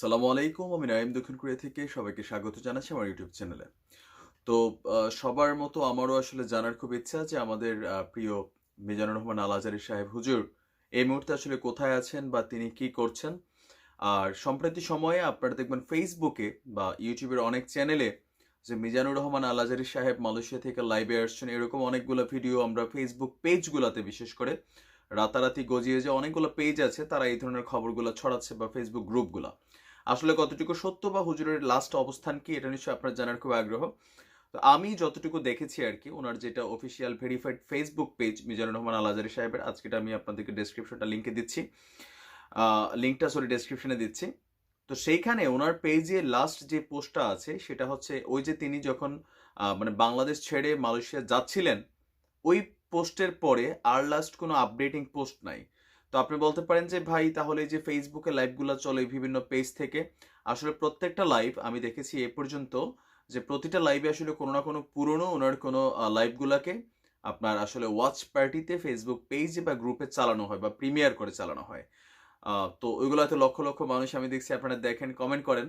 সালামু আলাইকুম, আমি নাইম দক্ষিণ কোরিয়া থেকে সবাইকে স্বাগত জানাচ্ছি আমার ইউটিউব চ্যানেলে। তো সবার মতো আমারও আসলে জানার খুব ইচ্ছা যে আমাদের প্রিয় মিজানুর রহমান আল আজারি সাহেব। হুজুর, এই মুহূর্তে আসলে কোথায় আছেন বা তিনি কি করছেন? আর সম্প্রতি সময়ে আপনারা দেখবেন ফেসবুকে বা ইউটিউবের অনেক চ্যানেলে যে মিজানুর রহমান আল আজারি সাহেব মালয়েশিয়া থেকে লাইভে আসছেন, এরকম অনেকগুলো ভিডিও আমরা ফেসবুক পেজগুলোতে বিশেষ করে রাতারাতি গজিয়ে যে অনেকগুলো পেজ আছে, তারা এই ধরনের খবরগুলো ছড়াচ্ছে বা ফেসবুক গ্রুপগুলো। আসলে কতটুকু সত্য বা হুজুরের লাস্ট অবস্থান কি, এটা নিশ্চয়ই আপনার জানার খুব আগ্রহ। তো আমি যতটুকু দেখেছি আর কি, ওনার যেটা official verified Facebook page Mizanur Rahman Al Azhari সাহেবের, আজকেটা আমি আপনাদেরকে ডেসক্রিপশনটা লিঙ্কে দিচ্ছি। লিঙ্কটা সরি ডেসক্রিপশনে দিচ্ছি। তো সেইখানে ওনার পেজে লাস্ট যে পোস্টটা আছে, সেটা হচ্ছে ওই যে তিনি যখন মানে বাংলাদেশ ছেড়ে মালয়েশিয়া যাচ্ছিলেন, ওই পোস্টের পরে আর লাস্ট কোনো আপডেটিং পোস্ট নাই। তো আপনি বলতে পারেন যে, ভাই, তাহলে যে ফেসবুকে লাইভগুলো চলে বিভিন্ন পেজ থেকে, আসলে প্রত্যেকটা লাইভ আমি দেখেছি এ পর্যন্ত যে, প্রতিটা লাইভে আসলে কোনো না কোনো পুরনো ওনার কোনো লাইভগুলোকে আপনার আসলে ওয়াচ পার্টিতে ফেসবুক পেজে বা গ্রুপে চালানো হয় বা প্রিমিয়ার করে চালানো হয়। তো ওইগুলোতে লক্ষ লক্ষ মানুষ আমি দেখছি, আপনারা দেখেন কমেন্ট করেন।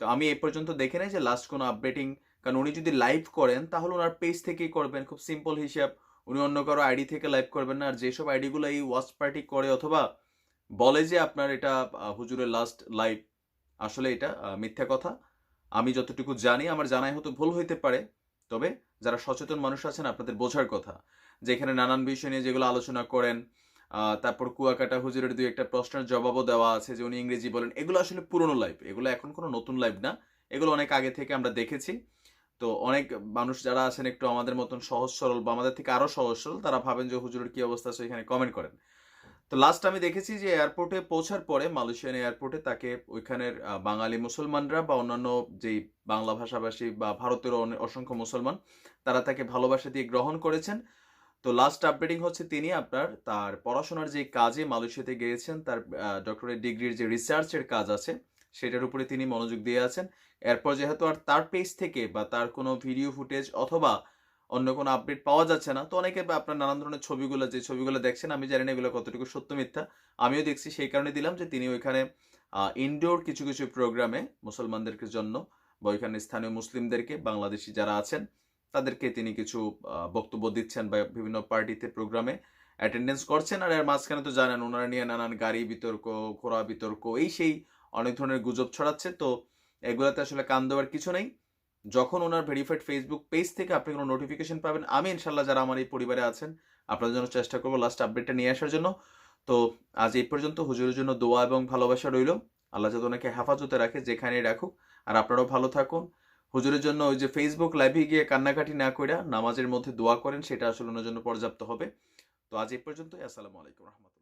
তো আমি এ পর্যন্ত দেখে নাই যে লাস্ট কোনো আপডেটিং কারণ উনি যদি লাইভ করেন, তাহলে ওনার পেজ থেকেই করবেন। খুব সিম্পল হিসাব উনি অন্য কারও আইডি থেকে লাইভ করবেন না। আর যেসব আইডিগুলো এই ওয়াচ পার্টি করে অথবা বলে যে আপনার এটা হুজুরের লাস্ট লাইভ আসলে এটা মিথ্যা কথা, আমি যতটুকু জানি, আমার জানাই হয়তো ভুল হইতে পারে। তবে যারা সচেতন মানুষ আছেন, আপনাদের বোঝার কথা যেখানে নানান বিষয় নিয়ে যেগুলো আলোচনা করেন তারপর কুয়াকাটা হুজুরের দুই একটা প্রশ্নের জবাবও দেওয়া আছে যে উনি ইংরেজি বলেন। এগুলো আসলে পুরনো লাইভ এগুলো এখন কোনো নতুন লাইভ না। এগুলো অনেক আগে থেকে আমরা দেখেছি। তো অনেক মানুষ যারা আছেন একটু আমাদের মতন সহজ সরল বা আমাদের থেকে আরও সহজ সরল, তারা ভাবেন যে, হুজুরের কী অবস্থা? আছে এখানে কমেন্ট করেন। তো লাস্ট আমি দেখেছি যে এয়ারপোর্টে পৌঁছার পরে মালয়েশিয়ান এয়ারপোর্টে তাকে ওইখানের বাঙালি মুসলমানরা বা অন্যান্য যেই বাংলা ভাষাভাষী বা ভারতের অসংখ্য মুসলমান, তারা তাকে ভালোবাসা দিয়ে গ্রহণ করেছেন। তো লাস্ট আপডেটিং হচ্ছে তিনি আপনার তার পড়াশোনার যে কাজে মালয়েশিয়াতে গিয়েছেন, তার ডক্টরেট ডিগ্রির যে রিসার্চের কাজ আছে সেটার উপরে তিনি মনোযোগ দিয়ে আছেন। এরপর যেহেতু আর তার পেজ থেকে বা তার কোনো ভিডিও ফুটেজ অথবা অন্য কোনো আপডেট পাওয়া যাচ্ছে না, তো অনেকে আপনার নানান ধরনের ছবিগুলো, যে ছবিগুলো দেখছেন, আমি জানি না এগুলো কতটুকু সত্য মিথ্যা, আমিও দেখছি সেই কারণে দিলাম যে তিনি ওইখানে ইনডোর কিছু কিছু প্রোগ্রামে মুসলমানদেরকে জন্য বা ওইখানে স্থানীয় মুসলিমদেরকে, বাংলাদেশি যারা আছেন, তাদেরকে তিনি কিছু বক্তব্য দিচ্ছেন বা বিভিন্ন পার্টিতে প্রোগ্রামে অ্যাটেন্ডেন্স করছেন। আর এর মাঝখানে তো জানেন, ওনারা নিয়ে নানান গাড়ি বিতর্ক, ঘোড়া বিতর্ক, এই সেই অনেক ধরনের গুজব ছড়াচ্ছে, তো এগুলোতে আসলে কান দেওয়ার কিছু নেই। যখন ওনার ভেরিফাইড ফেসবুক পেজ থেকে আপনি কোনো নোটিফিকেশন পাবেন, আমি ইনশাল্লাহ যারা আমার এই পরিবারে আছেন, আপনাদের জন্য চেষ্টা করব লাস্ট আপডেটটা নিয়ে আসার জন্য। তো আজ এই পর্যন্ত, হুজুরের জন্য দোয়া এবং ভালোবাসা রইল। আল্লাহ যাতে ওনাকে হেফাজতে রাখে যেখানেই রাখুক। আর আপনারাও ভালো থাকুন। হুজুরের জন্য ওই যে ফেসবুক লাইভে গিয়ে কান্নাকাটি না কইরা নামাজের মধ্যে দোয়া করেন, সেটা আসলে ওনার জন্য পর্যাপ্ত হবে। তো আজ এই পর্যন্তই, আসসালামু আলাইকুম রহমতুল্লাহ।